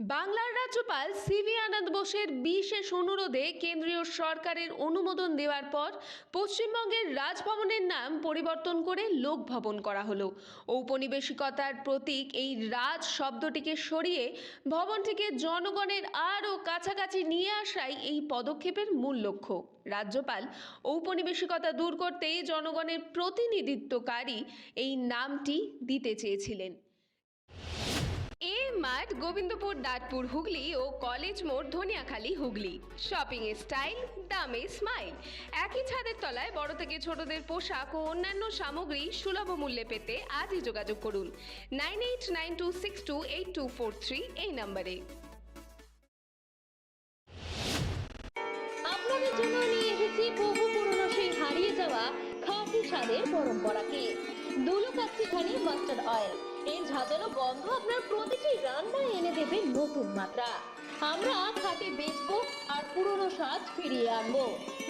বাংলার রাজ্যপাল সিভি আনন্দ বোসের বিশেষ অনুরোধে কেন্দ্রীয় সরকারের অনুমোদন দেওয়ার পর পশ্চিমবঙ্গের রাজভবনের নাম পরিবর্তন করে লোকভবন করা হলো। ঔপনিবেশিকতার প্রতীক এই রাজ শব্দটিকে সরিয়ে ভবনটিকে জনগণের আরও কাছাকাছি নিয়ে আসাই এই পদক্ষেপের মূল লক্ষ্য। রাজ্যপাল ঔপনিবেশিকতা দূর করতেই জনগণের প্রতিনিধিত্বকারী এই নামটি দিতে চেয়েছিলেন। মাঠ, গোবিন্দপুর, দাঁতপুর, হুগলি ও কলেজ মোড়, ধনিয়াখালী, হুগলি। শপিং স্টাইল দামে স্মাইল একই ছাদের তলায় বড় থেকে ছোটদের পোশাক ও অন্যান্য সামগ্রী সুলভ মূল্যে পেতে আজই যোগাযোগ করুন। Nine eight nine two six two eight two four three এই নম্বরে। আপনাদের জন্য নিয়ে এসেছি বহু পুরনো সেই হারিয়ে যাওয়া খাঁটি স্বাদের পরম্পরাকে। খানি মাস্টার্ড অয়েল গন্ধ আপনার প্রতিটি রান্নায় এনে দেবে নতুন মাত্রা। আমরা খাঁটি বেচবো আর পুরনো স্বাদ ফিরিয়ে আনব।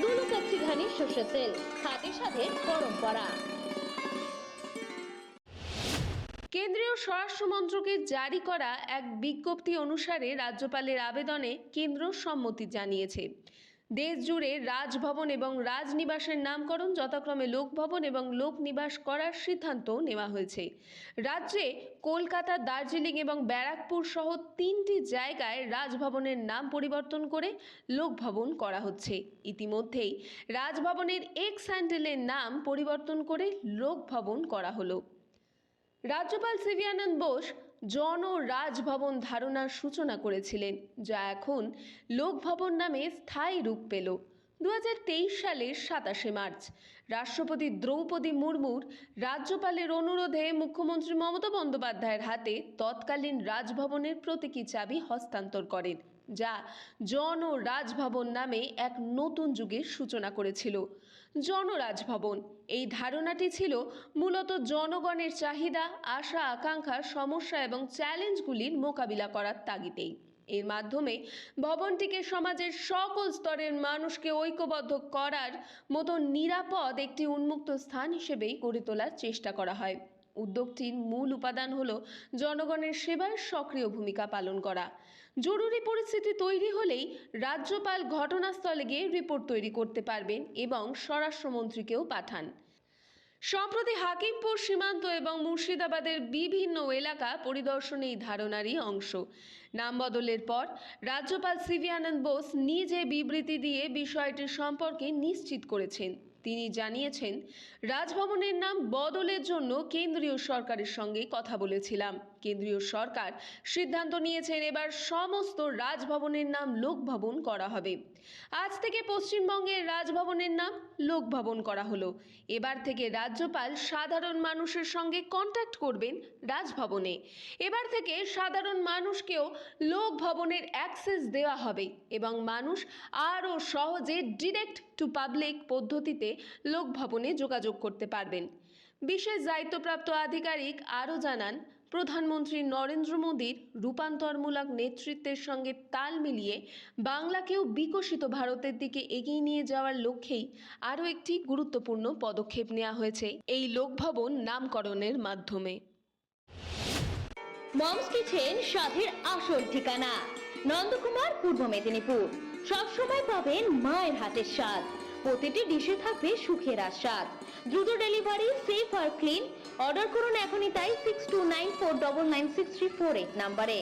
দুলুকাচ্ছি সর্ষের তেল, খাঁটি স্বাদের পরম্পরা। কেন্দ্রীয় স্বরাষ্ট্র মন্ত্রকের জারি করা এক বিজ্ঞপ্তি অনুসারে রাজ্যপালের আবেদনে কেন্দ্র সম্মতি জানিয়েছে। দেশ জুড়ে রাজভবন এবং রাজনিবাসের নামকরণ যথাক্রমে লোকভবন এবং লোকনিবাস করার সিদ্ধান্ত নেওয়া হয়েছে। রাজ্যে কলকাতা, দার্জিলিং এবং ব্যারাকপুর সহ তিনটি জায়গায় রাজভবনের নাম পরিবর্তন করে লোকভবন করা হচ্ছে। ইতিমধ্যেই রাজভবনের এক্স হ্যান্ডেলের নাম পরিবর্তন করে লোকভবন করা হলো। রাজ্যপাল সিভি আনন্দ বোস জন রাজভবন ধারণার সূচনা করেছিলেন যা এখন লোকভবন নামে স্থায়ী রূপ পেল। দু হাজার তেইশ সালের সাতাশে মার্চ। রাষ্ট্রপতি দ্রৌপদী মুর্মুর রাজ্যপালের অনুরোধে মুখ্যমন্ত্রী মমতা বন্দ্যোপাধ্যায়ের হাতে তৎকালীন রাজভবনের প্রতীকী চাবি হস্তান্তর করেন, যা জন রাজভবন নামে এক নতুন যুগের সূচনা করেছিল। জনরাজভবন এই ধারণাটি ছিল মূলত জনগণের চাহিদা, আশা, আকাঙ্ক্ষা, সমস্যা এবং চ্যালেঞ্জগুলির মোকাবিলা করার তাগিদেই। এর মাধ্যমে ভবনটিকে সমাজের সকল স্তরের মানুষকে ঐক্যবদ্ধ করার মতো নিরাপদ একটি উন্মুক্ত স্থান হিসেবেই গড়ে তোলার চেষ্টা করা হয়। উদ্যোগটির মূল উপাদান হল জনগণের সেবায় সক্রিয় ভূমিকা পালন করা। জরুরি পরিস্থিতি তৈরি হলেই রাজ্যপাল ঘটনাস্থলে গিয়ে রিপোর্ট তৈরি করতে পারবেন এবং স্বরাষ্ট্রমন্ত্রীকেও পাঠান। সম্প্রতি হাকিমপুর সীমান্ত এবং মুর্শিদাবাদের বিভিন্ন এলাকা পরিদর্শনে এই ধারণারই অংশ। নাম বদলের পর রাজ্যপাল সিভি আনন্দ বোস নিজে বিবৃতি দিয়ে বিষয়টির সম্পর্কে নিশ্চিত করেছেন। তিনি জানিয়েছেন, রাজভবনের নাম বদলের জন্য কেন্দ্রীয় সরকারের সঙ্গে কথা বলেছিলাম। কেন্দ্রীয় সরকার সিদ্ধান্ত নিয়েছেন এবার সমস্ত রাজভবনের নাম লোকভবন করা হবে। আজ থেকে পশ্চিমবঙ্গের রাজভবনের নাম লোকভবন করা হলো। এবার থেকে রাজ্যপাল সাধারণ মানুষের সঙ্গে কন্ট্যাক্ট করবেন রাজভবনে। এবার থেকে সাধারণ মানুষকেও লোকভবনের অ্যাক্সেস দেওয়া হবে এবং মানুষ আরও সহজে ডিরেক্ট টু পাবলিক পদ্ধতিতে লোকভবনে যোগাযোগ করতে পারবেন। বিশেষ দায়িত্বপ্রাপ্ত আধিকারিক আরও জানান, প্রধানমন্ত্রী নরেন্দ্র মোদীর রূপান্তরমূলক নেতৃত্বের সঙ্গে তাল মিলিয়ে বাংলাকেও বিকশিত ভারতের দিকে এগিয়ে নিয়ে যাওয়ার লক্ষ্যেই আরও একটি গুরুত্বপূর্ণ পদক্ষেপ নেওয়া হয়েছে এই লোকভবন নামকরণের মাধ্যমে। মমস কিচেন স্বাদের আসল ঠিকানা, নন্দকুমার, পূর্ব মেদিনীপুর। সবসময় পাবেন মায়ের হাতের স্বাদ। প্রতিটি ডিশে থাকবে সুখের আস্বাদ। দ্রুত ডেলিভারি সেফ আর ক্লিন অর্ডার করুন এখনই তাই six two nine four double nine six three four eight নাম্বারে